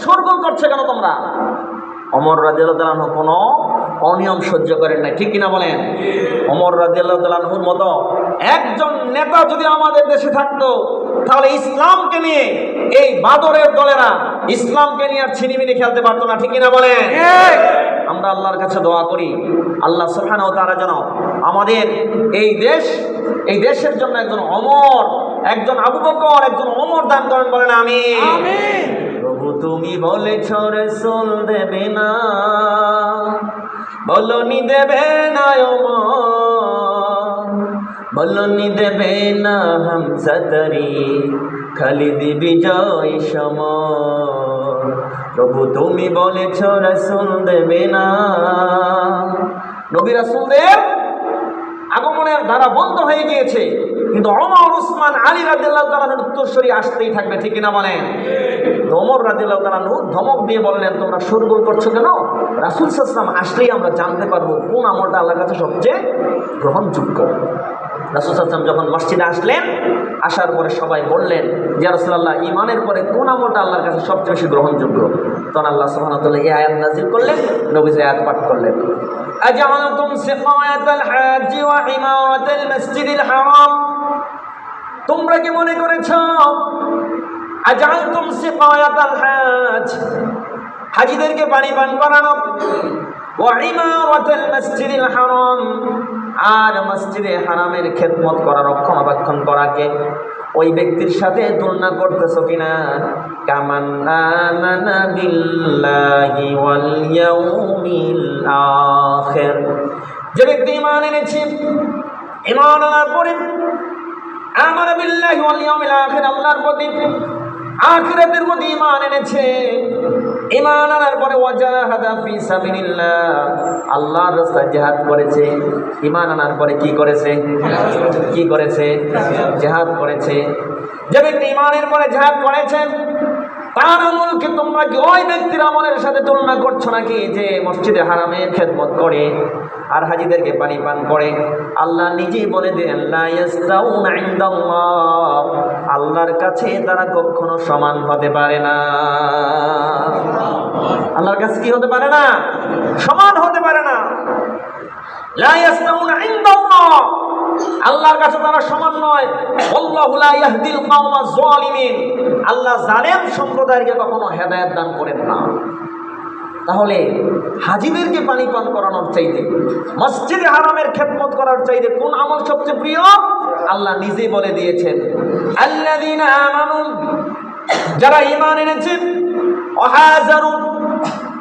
সরগোল করছে কেন তোমরা? অমর রাজিয়ালহ কোনো অনিয়ম সহ্য করেন না ঠিক কিনা বলেন? অমর রাজিয়ালহুর মতো একজন নেতা যদি আমাদের দেশে থাকতো তাহলে ইসলামকে নিয়ে এই বাদরের দলেরা ইসলামকে নিয়ে আর ছিনিমিনি খেলতে পারতো না। ঠিক কিনা বলেন? আমরা আল্লাহর কাছে দোয়া করি আল্লাহ সুবহানাহু তারা যেন আমাদের এই দেশ এই দেশের জন্য একজন অমর একজন আবু বকর একজন অমর দান করেন বলেন আমি তুমি বলেছ রসুল দেবে না। বলনি দেবে না ওমর। বলনি দেবে না হামসাতরি খালিদ বিজয় সমর। প্রভু তুমি বলেছ রসুল দেবে না। নবী রাসূলদের আগমনের ধারা বন্ধ হয়ে গিয়েছে। কিন্তু অমর উসমান, আলী রাদিল্লাহ তালানুর উত্তরসরি আসতেই থাকবে, ঠিক কিনা বলেন? তো অমর রাদিল্লাহ তালানু ধমক দিয়ে বললেন তোমরা সুরগোল করছো কেন রাসুল সাসলাম আসলেই আমরা জানতে পারবো কোন আমলটা আল্লাহর কাছে সবচেয়ে গ্রহণযোগ্য রাসুল সাসলাম যখন মসজিদে আসলেন আসার পরে সবাই বললেন যে রসুল্লাহ ইমানের পরে কোন আমলটা আল্লাহর কাছে সবচেয়ে বেশি গ্রহণযোগ্য তখন আল্লাহ সুবহানাহু এই আয়াত নাজিল করলেন নবীজ আয়াত পাঠ করলেন أجعلتم سقاية الحاج وعمارة المسجد الحرام তোমরা কি মনে করেছ আজালতুম সিকায়াতাল হাজ। হাজিদেরকে পানি পান করানো। হারাম। আর মসজিদে হারামের খেদমত করা রক্ষণাবেক্ষণ করাকে ওই ব্যক্তির সাথে তুলনা করতেছ কিনা? কামান যে ব্যক্তি ঈমান এনেছে, ঈমান আনার পরে আমার বিল্লাহি আল্লাহর প্রতি আখিরাতের প্রতি ইমান এনেছে। ইমান আনার পরে ওয়াজাহাদা ফি সাবিলিল্লাহ। আল্লাহর রাস্তায় জিহাদ করেছে। ইমান আনার পরে কি করেছে? কি করেছে? জিহাদ করেছে। যে ব্যক্তি ঈমানের পরে জিহাদ করেছে, তার আমলকে তোমরা কি ওই ব্যক্তির আমলের সাথে তুলনা করছ নাকি? যে মসজিদে হারামের খেদমত করে। আর হাজিদেরকে পানি পান করে। আল্লাহ নিজেই বলে দেন আল্লাহর কাছে তারা কখনো সমান হতে পারে না। আল্লাহর কাছে কি হতে পারে না? সমান হতে পারে না। আল্লাহর কাছে তারা সমান নয়। আল্লাহু জালেম সম্প্রদায়কে কখনো হেদায়ত দান করেন না। তাহলে হাজিদেরকে পানি পান করানোর চাইতে, মসজিদে হারামের খেদমত করার চাইতে কোন আমল সবচেয়ে প্রিয়? আল্লাহ নিজেই বলে দিয়েছেন যারা ঈমান এনেছে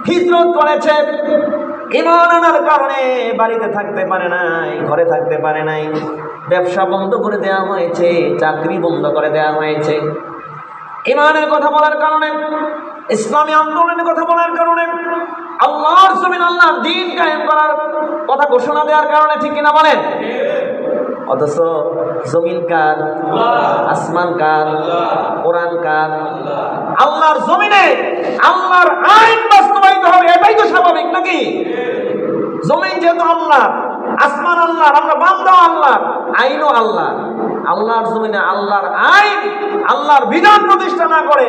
হিজরত করেছে ইমান আনার কারণে বাড়িতে থাকতে পারে নাই, ঘরে থাকতে পারে নাই, ব্যবসা বন্ধ করে দেওয়া হয়েছে, চাকরি বন্ধ করে দেওয়া হয়েছে। ইমানের কথা বলার কারণে ইসলামী আন্দোলনের কথা বলার কারণে, আল্লাহর জমিন আল্লাহর দিন কায়েম করার কথা ঘোষণা দেওয়ার কারণে ঠিক কিনা বলেন? অথচ জমিন কার, আসমান কার, কোরআন কার? আল্লাহর জমিনে আল্লাহর আইন বাস্তবায়িত হবে, এটাই তো স্বাভাবিক নাকি? জমিন যেহেতু আল্লাহ আসমান আল্লাহর, আমরা বান্দা আল্লাহর, আইনও আল্লাহ আল্লাহর জমিনে আল্লাহর আইন, আল্লাহর বিধান প্রতিষ্ঠা না করে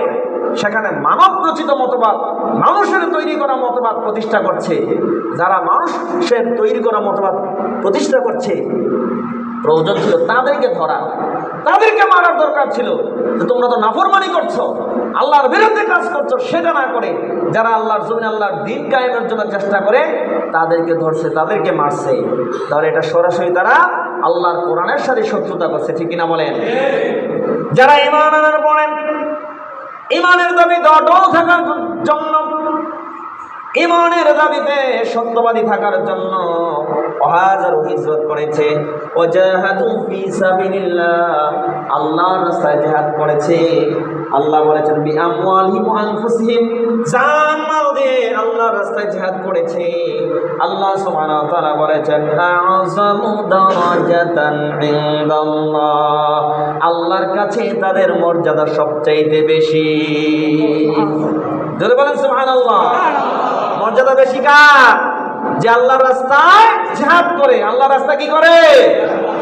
সেখানে মানব রচিত মতবাদ, মানুষের তৈরি করা মতবাদ প্রতিষ্ঠা করছে। যারা মানুষের তৈরি করা মতবাদ প্রতিষ্ঠা করছে, প্রয়োজন ছিল তাদেরকে ধরা। তাদেরকে মারার দরকার ছিল। তোমরা তো নাফরমানি করছ, আল্লাহর বিরুদ্ধে কাজ করছ, সেটা না করে যারা আল্লাহর জমিন আল্লাহর দিন কায়েমের জন্য চেষ্টা করে, তাদেরকে ধরছে, তাদেরকে মারছে। তাহলে এটা সরাসরি তারা আল্লাহর কোরআনের সাথে শত্রুতা করছে, ঠিক কিনা বলেন? যারা ইমান আনার পরে ইমানের দাবি অটল থাকার জন্য, ইমানের দাবিতে সত্যবাদী থাকার জন্য অহাজার হিজরত করেছে। আল্লাহর রাস্তায় জিহাদ করেছে। আল্লাহ বলেছেন বি আমওয়ালিহিম ওয়া আনফুসিহিম জান মাল দিয়ে আল্লাহর রাস্তায় জিহাদ করেছে। আল্লাহ সুবহানাহু ওয়া তাআলা বলেছেন আ'যামু দারাজাতান ইনদাল্লাহ। আল্লাহর কাছে তাদের মর্যাদা সবচাইতে বেশি। জোরে বলেন, সুবহানাল্লাহ। মর্যাদা বেশি কার? যে আল্লাহর রাস্তায় জিহাদ করে। আল্লাহ রাস্তা কি করে?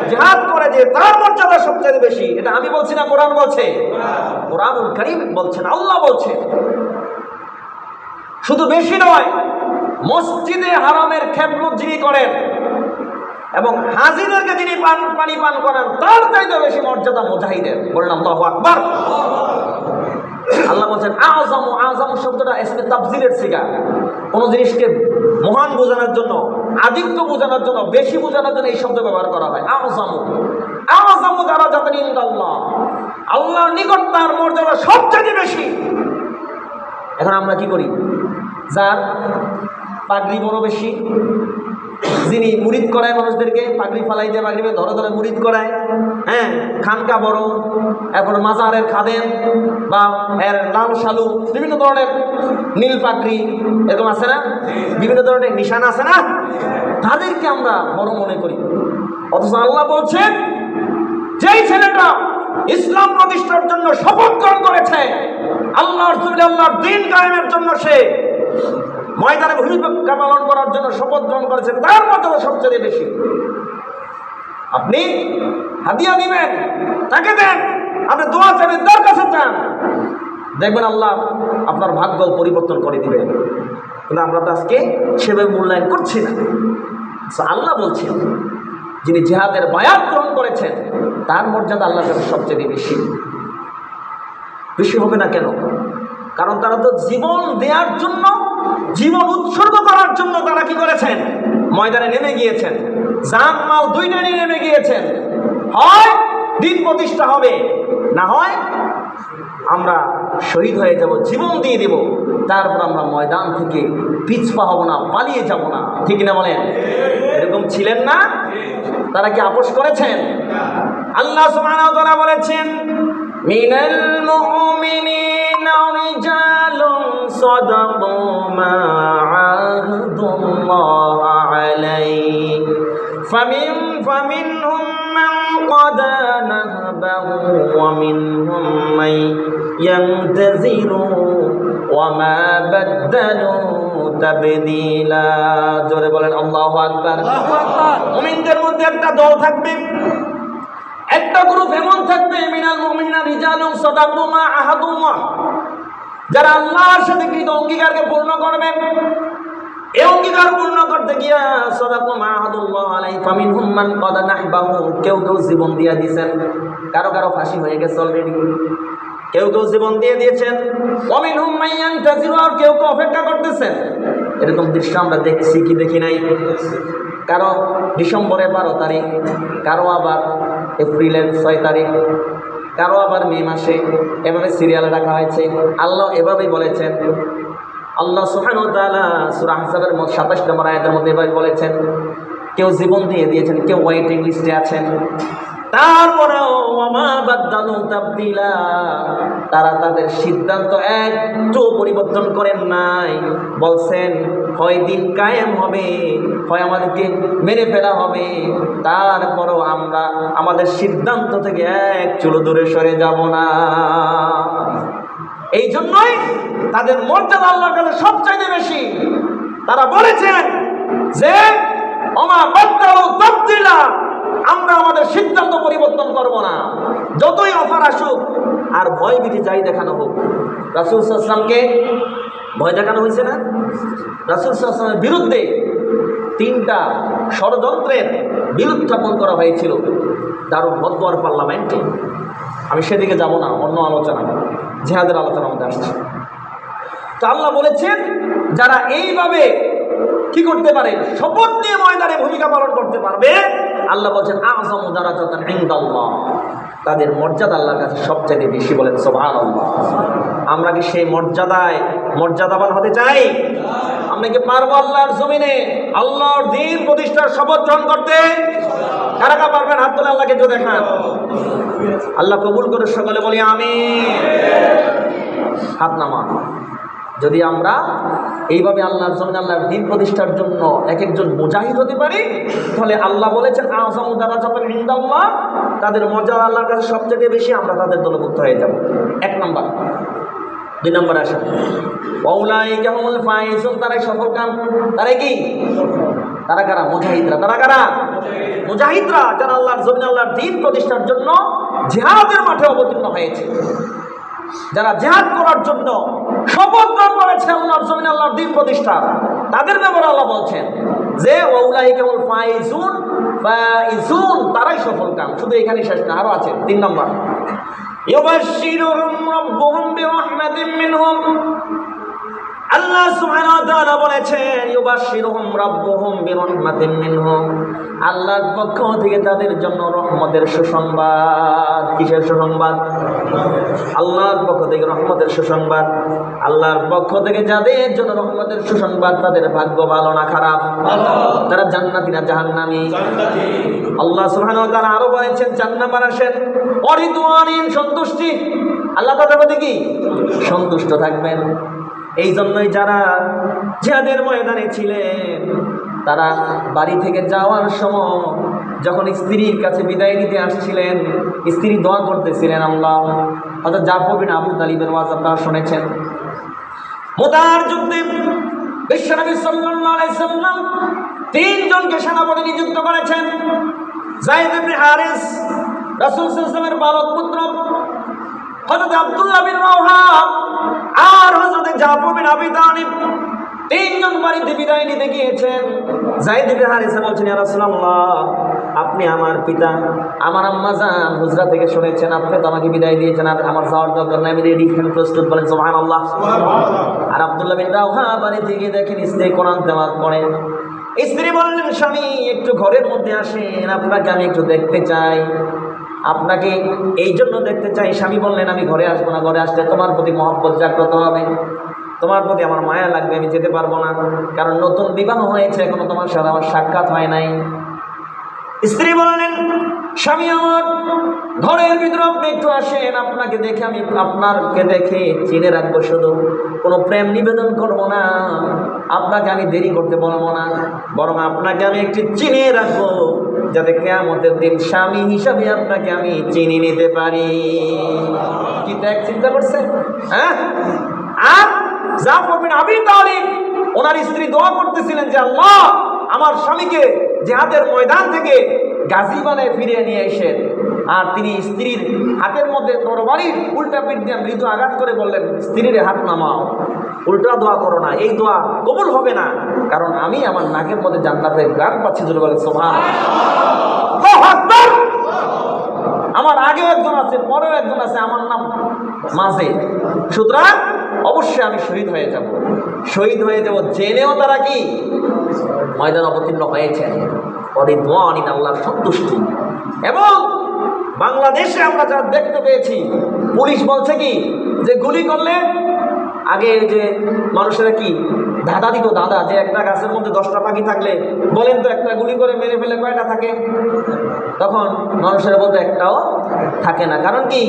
জিহাদ করে যে তার মর্যাদা সবচেয়ে বেশি। এটা আমি বলছি না, কোরআন বলছে। কোরআনুল করিম বলছেন, আল্লাহ বলছেন শুধু বেশি নয়, মসজিদে হারামের খেদমত যিনি করেন এবং হাজিদেরকে যিনি পান, পানি পান করেন, তার চাইতে বেশি মর্যাদা মুজাহিদের। বলেন আল্লাহ আকবার। আল্লাহ বলছেন আজম আজম শব্দটা এসমে তাফজিলের সিগা। কোন জিনিসকে মহান বোঝানোর জন্য, আদিত্য বোঝানোর জন্য, বেশি বোঝানোর জন্য এই শব্দ ব্যবহার করা হয়। আজম আজম দ্বারা যাতে ইন্দাল্লাহ। আল্লাহর নিকট তার মর্যাদা সবচেয়ে বেশি। এখন আমরা কি করি? যার পাগড়ি বড় বেশি, যিনি মুরিদ করায় মানুষদেরকে, পাগড়ি ফালাই দিয়ে পাগড়ি ধরে ধরে মুরিদ করায় হ্যাঁ খানকা বড় এরপর মাজারের খাদেম বা এর লাল শালু, বিভিন্ন ধরনের নীল পাগড়ি এরকম আছে না? বিভিন্ন ধরনের নিশান আছে না? তাদেরকে আমরা বড় মনে করি। অথচ আল্লাহ বলছেন, যেই ছেলেটা ইসলাম প্রতিষ্ঠার জন্য শপথ গ্রহণ করেছে, আল্লাহর জমিনে আল্লাহর দিন কায়েমের জন্য সে ময়দানে ভূমিকা পালন করার জন্য শপথ গ্রহণ করেছেন, তার মর্যাদা সবচেয়ে বেশি। আপনি হাদিয়া দিবেন, তাকে দেন, আপনি দোয়া চাইবেন, তার কাছে চান। দেখবেন আল্লাহ আপনার ভাগ্য পরিবর্তন করে দিবেন। কিন্তু আমরা তো আজকে সেভাবে মূল্যায়ন করছি না। আল্লাহ বলছেন, যিনি জেহাদের বায়াত গ্রহণ করেছেন, তার মর্যাদা আল্লাহর কাছে সবচেয়ে বেশি। বেশি হবে না কেন? কারণ তারা তো জীবন দেওয়ার জন্য, জীবন উৎসর্গ করার জন্য তারা কি করেছেন? ময়দানে নেমে গিয়েছেন। জান মাল দুইটারই নেমে গিয়েছেন। হয় দিন প্রতিষ্ঠা হবে, না হয় আমরা শহীদ হয়ে যাব, জীবন দিয়ে দেব। তারপর আমরা ময়দান থেকে পিছপা হব না, পালিয়ে যাব না। ঠিক না বলেন? এরকম ছিলেন না? তারা কি আপোষ করেছেন? আল্লাহ বলেছেন মিনাল মুমিনিনা রিজালুন সাদাকু মা আহাদুল্লাহ আলাইহি ফামিন ফামিনহুম মান قضى نهبه ومنهم من ينتظر وما بدلوا تبديلا জোরে বলেন আল্লাহু আকবার মুমিনদের মধ্যে একটা দল থাকবে একটা গ্রুপ এমন থাকবে, মিনাল মুমিনা রিজালুম সাদাকু মা আহাদুল্লাহ। যারা আল্লাহর সাথে কৃত অঙ্গীকারকে পূর্ণ করবে, এই অঙ্গীকার পূর্ণ করতে গিয়া সদাকু মাহাদুল্লাহ আলাই ফামিন হুম্মান কদা নাহবাহু, কেউ কেউ জীবন দিয়া দিয়েছেন কারও কারও ফাঁসি হয়ে গেছে অলরেডি কেউ কেউ জীবন দিয়ে দিয়েছেন। অমিন হুম্মাইয়ান তাজিরু আর কেউ কেউ অপেক্ষা করতেছেন। এরকম দৃশ্য আমরা দেখছি কি দেখি নাই? কারও ডিসেম্বরে বারো তারিখ, কারও আবার এপ্রিলের ছয় তারিখ, কারও আবার মে মাসে। এভাবে সিরিয়ালে রাখা হয়েছে। আল্লাহ এভাবেই বলেছেন। আল্লাহ সুহানু তাআলা সূরা মধ্যে 27 নম্বর আয়াতের মধ্যে এভাবে বলেছেন, কেউ জীবন দিয়ে দিয়েছেন, কেউ ওয়েটিং লিস্টে আছেন। তারপরেও তারা তাদের সিদ্ধান্ত একটু পরিবর্তন করেন নাই। বলছেন, হয় দিন কায়েম হবে, হয় আমাদেরকে মেরে ফেলা হবে। তারপরও আমরা, আমাদের সিদ্ধান্ত থেকে এক চুলো দূরে সরে যাব না। এই জন্যই তাদের মর্যাদা আল্লাহর কাছে সবচাইতে বেশি। তারা বলেছেন যে অমা তাবদিলা আমরা আমাদের সিদ্ধান্ত পরিবর্তন করব না। যতই অফার আসুক, আর ভয় বিধি যাই দেখানো হোক, রাসুল সাল্লামকে ভয় দেখানো হয়েছে না? রাসুল সাল্লামের বিরুদ্ধে তিনটা ষড়যন্ত্রের বিরুদ্ধাপন করা হয়েছিল দারুণ বদবর পার্লামেন্টে। আমি সেদিকে যাব না, অন্য আলোচনা, জেহাদের আলোচনা আমাদের আসছে। তো আল্লাহ বলেছেন, যারা এইভাবে কি করতে পারে, শপথ নিয়ে ময়দানে ভূমিকা পালন করতে পারবে আল্লাহ বলছেন, আজম যারা যত ইন্দাল্লাহ। তাদের মর্যাদা আল্লাহর কাছে সবচেয়ে বেশি বলেন সোভান আমরা কি সেই মর্যাদায় মর্যাদাবান হতে চাই? আমরা কি পারব আল্লাহর জমিনে আল্লাহর দিন প্রতিষ্ঠার শপথ গ্রহণ করতে? কারা কারা পারবেন? হাত তুলে আল্লাহকে তো দেখান। আল্লাহ কবুল করে সকলে বলি আমি হাত নামা যদি আমরা এইভাবে আল্লাহর জন্য আল্লাহর দিন প্রতিষ্ঠার জন্য এক একজন মুজাহিদ হতে পারি। তাহলে আল্লাহ বলেছেন আজম দ্বারা যত ইন্দাল্লাহ। তাদের মজা আল্লাহর কাছে সবচেয়ে বেশি, আমরা তাদের দলভুক্ত হয়ে যাব। এক নম্বর। দুই নম্বর আসে ওলাই কেমন ফাইজুন তারাই সফল কাম তারাই কি? তারা কারা? মুজাহিদরা। তারা কারা? মুজাহিদরা, যারা আল্লাহর জমিন আল্লাহর দিন প্রতিষ্ঠার জন্য জিহাদের মাঠে অবতীর্ণ হয়েছে। যারা জেহাদ করার জন্য শপথ গ্রহণ করেছে আল্লাহর জমিন আল্লাহর দিন প্রতিষ্ঠা। তাদের ব্যাপারে আল্লাহ বলছেন যে ওলাই কেবল ফাইজুন ফাইজুন, তারাই সফল কাম। শুধু এখানে শেষ না, আরও আছে, তিন নম্বর। ইউবাশশিরুহুম রাব্বুহুম বিরহমাতিন মিনহুম। আল্লাহ সুবহানাহু ওয়া তাআলা বলেছেন ইউবাশশিরুহুম রাব্বুহুম বিরহমাতিন মিনহুম। আল্লাহর পক্ষ থেকে তাদের জন্য রহমতের সুসংবাদ। কিসের সুসংবাদ? আল্লাহর পক্ষ থেকে রহমতের সুসংবাদ। আল্লাহর পক্ষ থেকে যাদের জন্য রহমতের সুসংবাদ তাদের ভাগ্য ভালো না খারাপ? তারা জান্নাতি না জাহান্নামী? আল্লাহ সুবহানাহু ওয়া তাআলা আরও বলেছেন জান্নাত আসেন। অরিদওয়ানিন সন্তুষ্টি। আল্লাহ তাদের প্রতি কি? সন্তুষ্ট থাকবেন। এই জন্যই যারা যাদের ময়দানে ছিলেন, তারা বাড়ি থেকে যাওয়ার সময় যখন স্ত্রীর কাছে বিদায় নিতে আসছিলেন, স্ত্রী দোয়া করতেছিলেন, আল্লাহ অর্থাৎ জাফবিন আবু তালিবের ওয়াজ আপনারা শুনেছেন। মোতার যুদ্ধে বিশ্বনবী সাল্লাম তিনজনকে সেনাপতি নিযুক্ত করেছেন। ইবনে হারিস, রাসূল সাল্লামের বালক পুত্র হযরত আব্দুল্লাহ বিন রাওহা আর হযরত জাফর বিন আবি তালিব তিনজন বাড়িতে বিদায় নিতে গিয়েছেন। জাইদ ইবনে হারিসা বলছেন ইয়া রাসূলুল্লাহ আপনি আমার পিতা আমার আম্মা জান হুজরা থেকে শুনেছেন আপনি তো আমাকে বিদায় দিয়েছেন আর আমার যাওয়ার দরকার নাই। আমি রেডি প্রস্তুত বলেন সুবহানাল্লাহ। আর আব্দুল্লাহ বিন রাওহা বাড়িতে গিয়ে দেখেন স্ত্রী কোরআন তেলাওয়াত করে। স্ত্রী বললেন স্বামী একটু ঘরের মধ্যে আসেন আপনাকে আমি একটু দেখতে চাই। আপনাকে এই জন্য দেখতে চাই, স্বামী বললেন, আমি ঘরে আসব না, ঘরে আসলে তোমার প্রতি মহব্বত জাগ্রত হবে। তোমার প্রতি আমার মায়া লাগবে, আমি যেতে পারব না। কারণ নতুন বিবাহ হয়েছে, এখনও তোমার সাথে আমার সাক্ষাৎ হয় নাই। স্ত্রী বললেন, স্বামী আমার, ঘরের ভিতরে আপনি একটু আসেন, আপনাকে দেখে আমি আপনাকে দেখে চিনে রাখব শুধু। কোনো প্রেম নিবেদন করব না। আপনাকে আমি দেরি করতে বলব না। বরং আপনাকে আমি একটু চিনে রাখব। যাতে কেয়ামতের দিন স্বামী হিসাবে আপনাকে আমি চিনি নিতে পারি। কি ত্যাগ চিন্তা করছেন? হ্যাঁ? আর যা করবেন আবি তালিব, ওনার স্ত্রী দোয়া করতেছিলেন যে আল্লাহ, আমার স্বামীকে জেহাদের ময়দান থেকে গাজী বানায় ফিরিয়ে নিয়ে এসেন আর তিনি স্ত্রীর হাতের মধ্যে তরবারির উল্টা পিঠ দিয়ে মৃদু আঘাত করে বললেন, স্ত্রীর হাত নামাও। উল্টা দোয়া করো না, এই দোয়া কবুল হবে না। কারণ আমি আমার নাকের মধ্যে জান্নাতের গান পাচ্ছি, জোরে বলেন সোমান আমার আগেও একজন আছে, পরেও একজন আছে, আমার নাম মাঝে। সুতরাং অবশ্যই আমি শহীদ হয়ে যাব। শহীদ হয়ে যাব জেনেও তারা কি? ময়দান অবতীর্ণ হয়েছেন অরিদ্বানিন আল্লাহর সন্তুষ্টি। এবং বাংলাদেশে আমরা যা দেখতে পেয়েছি, পুলিশ বলছে কি? যে গুলি করলে আগে যে মানুষেরা কি দাদা দিত দাদা যে একটা গাছের মধ্যে দশটা পাখি থাকলে, বলেন তো একটা গুলি করে মেরে ফেলে কয়টা থাকে? তখন মানুষের বলতে একটাও থাকে না। কারণ কি,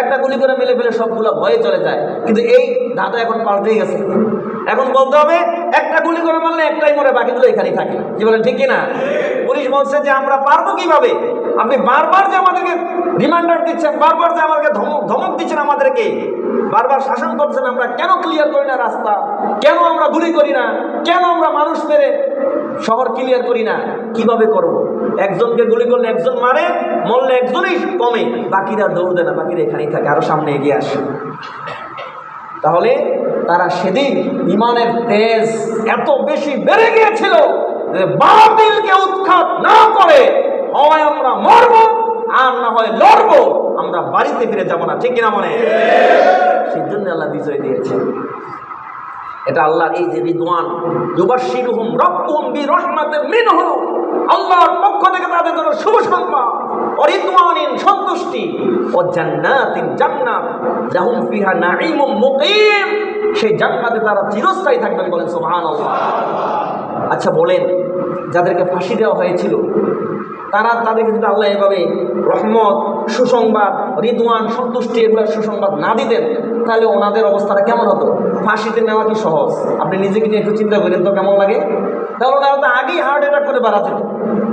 একটা গুলি করে মেরে ফেলে সবগুলো ভয়ে চলে যায়। কিন্তু এই দাদা এখন পাল্টে গেছে। এখন বলতে হবে, একটা গুলি করে মারলে একটাই মরে বাকিগুলো এখানেই থাকে। কি বলেন, ঠিক কিনা? পুলিশ বলছে যে আমরা পারব কীভাবে? আপনি বারবার যে আমাদেরকে রিমান্ডার দিচ্ছেন, বারবার যে আমাদেরকে ধমক ধমক দিচ্ছেন আমাদেরকে বারবার শাসন করছেন, আমরা কেন ক্লিয়ার করি না রাস্তা? কেন আমরা গুলি করি না? কেন আমরা মানুষ মেরে শহর ক্লিয়ার করি না? কীভাবে করব? একজনকে গুলি করলে একজন মারে, মরলে একজনই কমে। বাকিরা দৌড় না, বাকিরা এখানেই থাকে, আরও সামনে এগিয়ে আসে। তাহলে তারা সেদিন ইমানের তেজ এত বেশি বেড়ে গিয়েছিল বাতিলকে উৎখাত না করে, হয় আমরা মরব আর না হয় লড়ব। আমরা বাড়িতে ফিরে যাব না, ঠিক কিনা মনে? সেই জন্য আল্লাহ বিজয় দিয়েছে এটা আল্লাহর এই যে রিদওয়ান ইউবাশশিরুহুম রাব্বুহুম বিরহমাতিন মিনহু, আল্লাহর পক্ষ থেকে তাদের জন্য শুভ সংবাদ। ও সন্তুষ্টি, ও জান্নাতিন জান্নাত, লাহুম ফিহা নাঈমুম মুকিম। সেই জান্নাতে তারা চিরস্থায়ী থাকবেন বলেন, সুবহানাল্লাহ। আচ্ছা বলেন, যাদেরকে ফাঁসি দেওয়া হয়েছিল তারা তাদেরকে যদি আল্লাহ এভাবে রহমত, সুসংবাদ, রিদওয়ান, সন্তুষ্টি এগুলোর সুসংবাদ না দিতেন, তাহলে ওনাদের অবস্থাটা কেমন হতো? ফাঁসিতে নেওয়া কি সহজ? আপনি নিজেকে নিয়ে একটু চিন্তা করেন তো কেমন লাগে? তাহলে ওনারা তো আগেই হার্ট অ্যাটাক করে বাড়াতে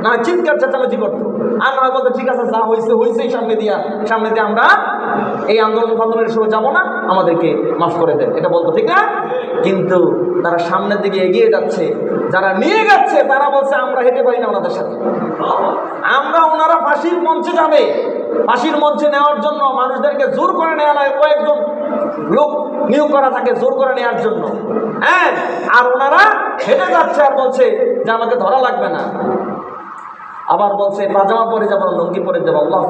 না, চিৎকার, চেঁচামেচি করতো। আর নয় বলতো, ঠিক আছে, যা হয়েছে হয়েছেই সামনে দিয়া। সামনে দিয়ে আমরা এই আন্দোলন ফান্দোলনের সময় যাব না। আমাদেরকে মাফ করে দেন। এটা বলতো, ঠিক না? কিন্তু তারা সামনের দিকে এগিয়ে যাচ্ছে। যারা নিয়ে যাচ্ছে, তারা বলছে, আমরা হেঁটে পারি না ওনাদের সাথে। আমরা ওনারা ফাঁসির মঞ্চে যাবে। ফাঁসির মঞ্চে নেওয়ার জন্য মানুষদেরকে জোর করে নেওয়া হয় কয়েকজন লোক নিয়োগ করা থাকে জোর করে নেওয়ার জন্য। হ্যাঁ আর ওনারা হেঁটে যাচ্ছে আর বলছে যে আমাকে ধরা লাগবে না। আবার বলছে পাজামা পরে যাব লুঙ্গি পরে যাব। আল্লাহ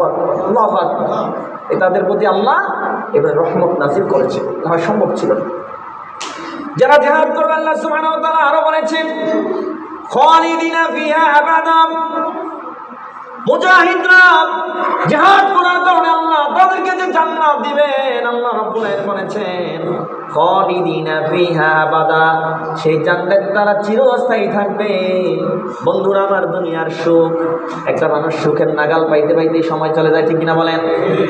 এ তাদের প্রতি আল্লাহ এবার রহমত নাজির করেছে। হয় সম্ভব ছিল যারা জেহাদ করবে আল্লাহ সুবহানাহু ওয়া আরও বলেছেন, খালিদিনা ফিহা আবাদা। মুজাহিদরা জিহাদ করার কারণে আল্লাহ তাদেরকে যে জান্নাত দিবেন, আল্লাহ রাব্বুল আলামিন বলেছেন, খালিদিনা ফিহা আবাদা সেই জান্নাতে তারা চিরস্থায়ী থাকবে। বন্ধুরা, আমার দুনিয়ার সুখ, একটা মানুষ সুখের নাগাল পাইতে পাইতে সময় চলে যায়, ঠিক কিনা বলেন?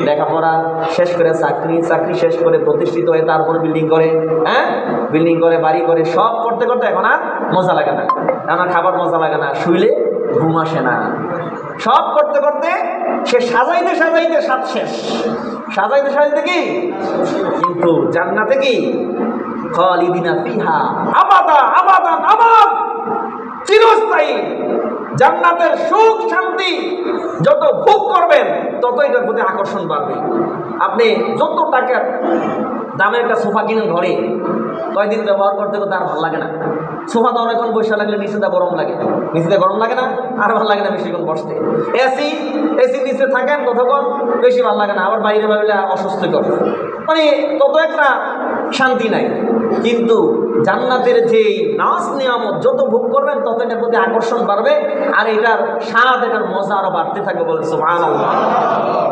লেখাপড়া শেষ করে চাকরি চাকরি শেষ করে প্রতিষ্ঠিত হয়ে তারপর বিল্ডিং করে হ্যাঁ? বিল্ডিং করে, বাড়ি করে, সব করতে করতে এখন আর মজা লাগে না। আমার খাবার মজা লাগে না, শুইলে ঘুম আসে না। সব করতে করতে সে সাজাইতে সাজাইতে সাত শেষ। সাজাইতে সাজাইতে কি? কিন্তু জান্নাতে কি? খালিদিনা ফিহা। আবাদা আবাদান আবাদ। চিরস্থায়ী। জান্নাতের সুখ, শান্তি যত ভোগ করবেন তত এটার প্রতি আকর্ষণ বাড়বে। আপনি যত টাকার দামের একটা সোফা কিনেন ঘরে, কয়দিন ব্যবহার করতে করতে আর ভালো লাগে না। সোফাতে অনেকক্ষণ বসে লাগলে নিচেতে গরম লাগে। নিচেতে গরম লাগে না, আর ভালো লাগে না বেশিক্ষণ বসতে। এসি এসি নিচে থাকেন কতক্ষণ বেশি ভালো লাগে না, আবার বাইরে ভাবলে অস্বস্তিকর। মানে তত একটা শান্তি নাই। কিন্তু জান্নাতের যে নাচ নিয়ামত যত ভোগ করবেন, তত এটার প্রতি আকর্ষণ বাড়বে, আর এটার স্বাদ, এটার মজা আরও বাড়তে থাকবে বলে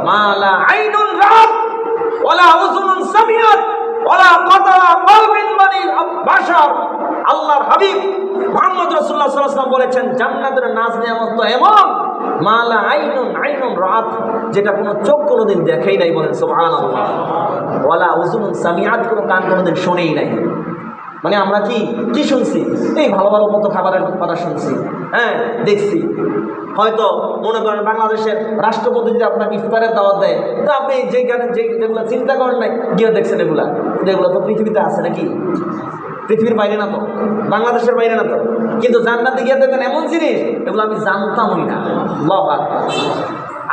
মালা বানিল বাশার। আল্লাহর হাবিব মুহাম্মদ সাল্লাল্লাহু বলেছেন, জান্নাতের নাচ নিয়ামত তো এমন মালা আইনুন আইনুন রাত যেটা কোনো চোখ কোনোদিন দেখেই নাই বলেন, সুবহানাল্লাহ। ওয়ালা সামিয়াত কোনো কান কোনোদিন শোনেই নাই। মানে আমরা কি কি শুনছি? এই ভালো ভালো মতো খাবারের কথা শুনছি হ্যাঁ দেখছি। হয়তো মনে করেন বাংলাদেশের রাষ্ট্রপতি যদি আপনাকে ইফতারের দাওয়াত দেয়, তো আপনি যেখানে যে যেগুলো চিন্তা করেন নাই, গিয়ে দেখছেন এগুলা। এগুলো তো পৃথিবীতে আছে নাকি? পৃথিবীর বাইরে না তো বাংলাদেশের বাইরে না তো কিন্তু জান্নাতে গিয়ে দেখবেন এমন জিনিস, এগুলো আমি জানতামই না।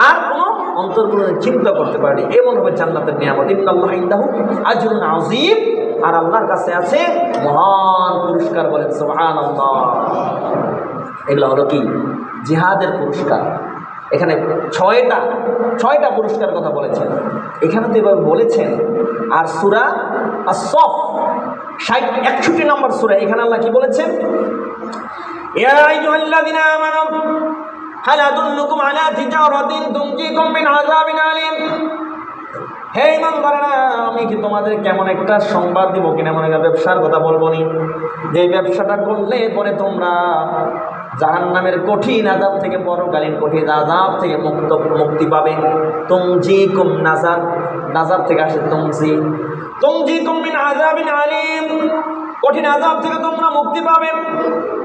আর কোনো অন্তর কোনো চিন্তা করতে পারি এমন হবে জান্নাতের নিয়ামত। ইন্নাল্লাহ ইন্দাহু আযীম। আর আল্লাহর কাছে আছে মহান পুরস্কার বলেন সুবহানাল্লাহ। এগুলো হলো কি? জিহাদের পুরস্কার। এখানে ছয়টা ছয়টা পুরস্কার কথা বলেছেন। এখানে তো এভাবে বলেছেন, আর সুরা আর সফ ষাট, একষট্টি নম্বর সুরা, এখানে আল্লাহ কি বলেছেন? হাল আদুল্লুকুম আলা তিজারাতিন তুনজিকুম মিন আযাবিন আলীম। হে ইমানদারেরা, আমি কি তোমাদের কেমন একটা সংবাদ দিব কিনা? একটা ব্যবসার কথা বলব নি। যে ব্যবসাটা করলে পরে তোমরা জাহান নামের কঠিন আজাব থেকে পরকালীন কঠিন আজাব থেকে মুক্ত, মুক্তি পাবে। তুমজি কুম নাজার নাজার থেকে আসে তুমজি তুমজি কুমিন আজাবিন আলিম। কঠিন আজাব থেকে তোমরা মুক্তি পাবে।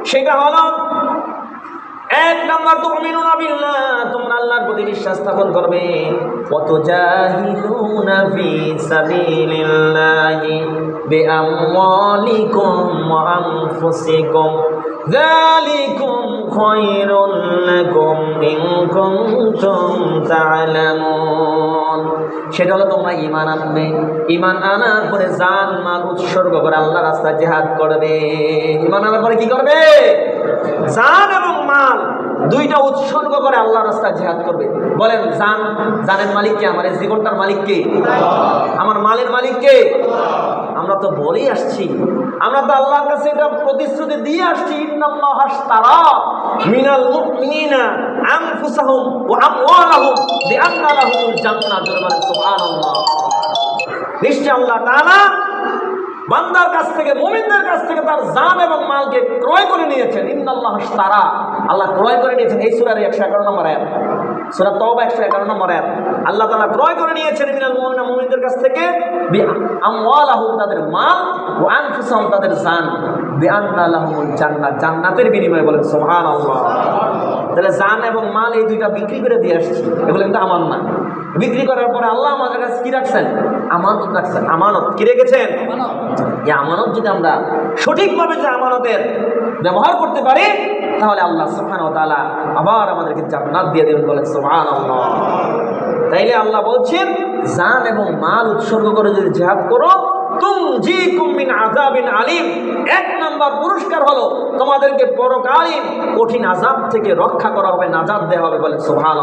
সেটা হলো, এক নম্বর তুমিনুনা বিল্লাহ, তোমরা আল্লাহর প্রতি বিশ্বাস স্থাপন করবে। কত জাহিদুনা ফি সাবিলিল্লাহি বিআমওয়ালিকুম ওয়া আনফুসিকুম। যালিকুম খায়রুল لكم إن كنتم تعلمون সেটা হলো তোমরা ইমান আনবে। ইমান আনার পরে জান, মাল, উৎসর্গ করে আল্লাহ রাস্তায় জেহাদ করবে। ইমান আনার পরে কি করবে? জান এবং মাল। দুইটা উৎসর্গ করে আল্লাহ রাস্তায় জিহাদ করবে। বলেন, জান, জানের মালিক কে? আমার এই জীবনটার মালিক কে? আমার মালের মালিক কে? আমরা তো বলেই আসছি। আমরা তো আল্লাহর কাছে এটা প্রতিশ্রুতি দিয়ে আসছি আশতারা মিনাল নিশ্চয় আল্লাহ তাআলা বান্দার কাছ থেকে, মুমিনদের কাছ থেকে তার জান এবং মালকে ক্রয় করে নিয়েছেন। ইন্নাল্লাহ তারা আল্লাহ ক্রয় করে নিয়েছেন। এই সুরার একশো এগারো নম্বর আয়াত। সুরা তওবা একশো এগারো নম্বর আয়াত। আল্লাহ তাআলা ক্রয় করে নিয়েছেন মিনাল মুমিনা মুমিনদের কাছ থেকে। বি আমওয়ালাহুম তাদের মাল ও আনফুসাহুম, তাদের জান। বিআন্না লাহুমুল জান্নাত জান্নাতের বিনিময়ে বলেন, সুবহানাল্লাহ। তাহলে জান এবং মাল এই দুইটা বিক্রি করে দিয়ে আসছি। এগুলো কিন্তু আমার না। বিক্রি করার পরে আল্লাহ আমাদের কাছে কি রাখছেন? আমানত রাখছে আমানত কি রেখেছেন? এই আমানত যদি আমরা সঠিকভাবে যে আমানতের ব্যবহার করতে পারি তাহলে আল্লাহ সুফান তালা আবার আমাদেরকে জান্নাত দিয়ে দেবেন বলে সোহান তাইলে আল্লাহ বলছেন জান এবং মাল উৎসর্গ করে যদি জেহাদ করো তুমজিকুমিন এক পুরস্কার হলো তোমাদেরকে কঠিন আজাব থেকে রক্ষা করা হবে নাজাদ দেওয়া হবে বলে সোহান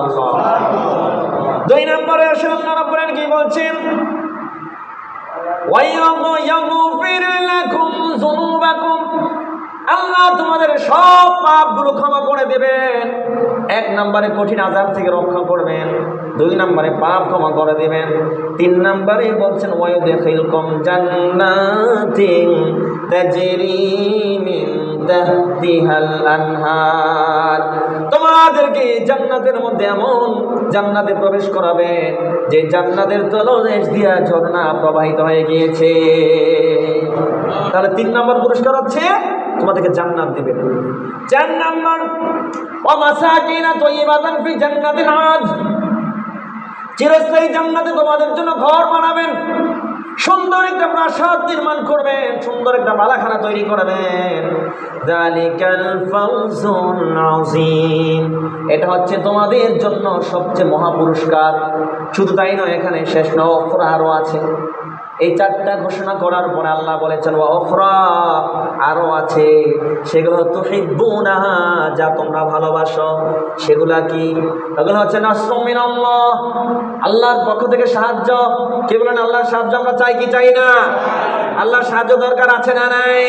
দুই আসলে কি বলছেন? আল্লাহ তোমাদের সব পাপগুলো ক্ষমা করে দেবেন। এক নম্বরে কঠিন আজাব থেকে রক্ষা করবেন। দুই নম্বরে পাপ ক্ষমা করে দেবেন। তিন নম্বরে বলছেন, ওয়ায়ুদখিলকুম জান্নাতিন তাজরি মিন তাহতিহাল আনহার। তোমাদেরকে জান্নাতের মধ্যে এমন জান্নাতে প্রবেশ করাবে যে জান্নাতের তলদেশ দিয়া ঝর্ণা প্রবাহিত হয়ে গিয়েছে। তাহলে তিন নম্বর পুরস্কার হচ্ছে তোমাদেরকে জান্নাত দিবে। চার নম্বর, অমাসাকিনা তৈবাতান ফি জান্নাতিল আজ চিরস্থায়ী জান্নাতে তোমাদের জন্য ঘর বানাবেন। সুন্দর একটা প্রাসাদ নির্মাণ করবেন সুন্দর একটা বালাখানা তৈরি করবেন। এটা হচ্ছে তোমাদের জন্য সবচেয়ে মহাপুরস্কার। শুধু তাই নয়, এখানে শেষ নফর আরও আছে। এই চারটা ঘোষণা করার পরে আল্লাহ বলেছেন, ওয়া অফরা আরও আছে, সেগুলো তুহিব্বুনা, যা তোমরা ভালোবাসো। সেগুলা কি? ওগুলো হচ্ছে নাসমিন আল্লাহ আল্লাহর পক্ষ থেকে সাহায্য। কে বলেন, আল্লাহর সাহায্য আমরা চাই কি? চাই না। আল্লাহর সাহায্য দরকার আছে না নাই?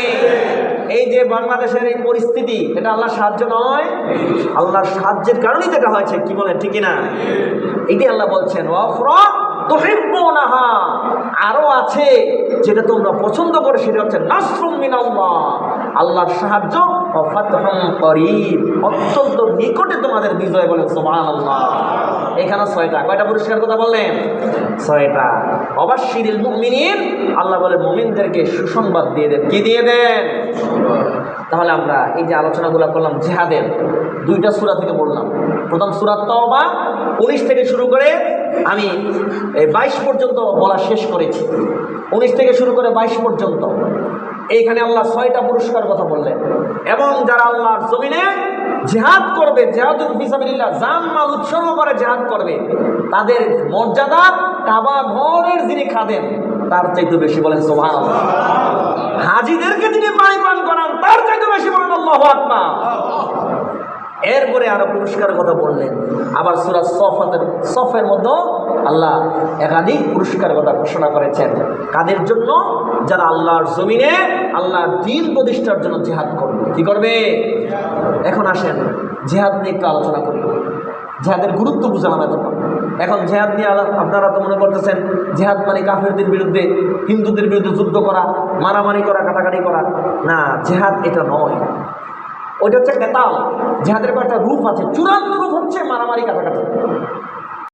এই যে বাংলাদেশের এই পরিস্থিতি, এটা আল্লাহর সাহায্য নয়। আল্লাহর সাহায্যের কারণেই তো এটা হয়েছে, কি বলেন ঠিকই না এটি আল্লাহ বলছেন অফরা তুহিব্বুনাহা আরও আছে, যেটা তোমরা পছন্দ করে, সেটা হচ্ছে নাসরুম মিনাল্লাহ, আল্লাহর সাহায্য অত্যন্ত নিকটে তোমাদের বিজয় বলে, সুবহানাল্লাহ। এখানে ছয়টা। কয়টা পুরস্কার কথা বললেন? ছয়টা। অবাশিরিল মুমিনিন, আল্লাহ বলে মুমিনদেরকে সুসংবাদ দিয়ে দেন। কি দিয়ে দেন? তাহলে আমরা এই যে আলোচনাগুলো করলাম, জেহাদের। দুইটা সূরা থেকে বললাম প্রথম সূরা তওবা, উনিশ থেকে শুরু করে আমি বাইশ পর্যন্ত বলা শেষ করেছি। উনিশ থেকে শুরু করে বাইশ পর্যন্ত। এইখানে আল্লাহ ছয়টা পুরস্কার কথা বললেন। এবং যারা আল্লাহর জমিনে জেহাদ করবে, জেহাদুল ফিসাবিল্লাহ মাল উৎসর্গ করে জেহাদ করবে, তাদের মর্যাদা কাবা ঘরের যিনি খাদেন তার চাইতে বেশি বলেন সোভান হাজিদেরকে যিনি পানি পান করান, তার চাইতে বেশি বলেন আল্লাহ এরপরে আরও পুরস্কারের কথা বললেন। আবার সুরা সফাতের সফের মধ্যে আল্লাহ একাধিক পুরস্কারের কথা ঘোষণা করেছেন। কাদের জন্য? যারা আল্লাহর জমিনে আল্লাহর দিন প্রতিষ্ঠার জন্য জেহাদ করবে। কি করবে? এখন আসেন, জেহাদ নিয়ে একটু আলোচনা করি। জেহাদের গুরুত্ব বুঝালাম এতক্ষণ। এখন জেহাদ নিয়ে আপনারা তো মনে করতেছেন, জেহাদ মানে কাফেরদের বিরুদ্ধে, হিন্দুদের বিরুদ্ধে যুদ্ধ করা, মারামারি করা, কাটাকাটি করা। না, জেহাদ এটা নয়। ওইটা হচ্ছে কেতাল। জেহাদের কয়েকটা রূপ আছে চূড়ান্ত রূপ হচ্ছে মারামারি কাটাকাটি।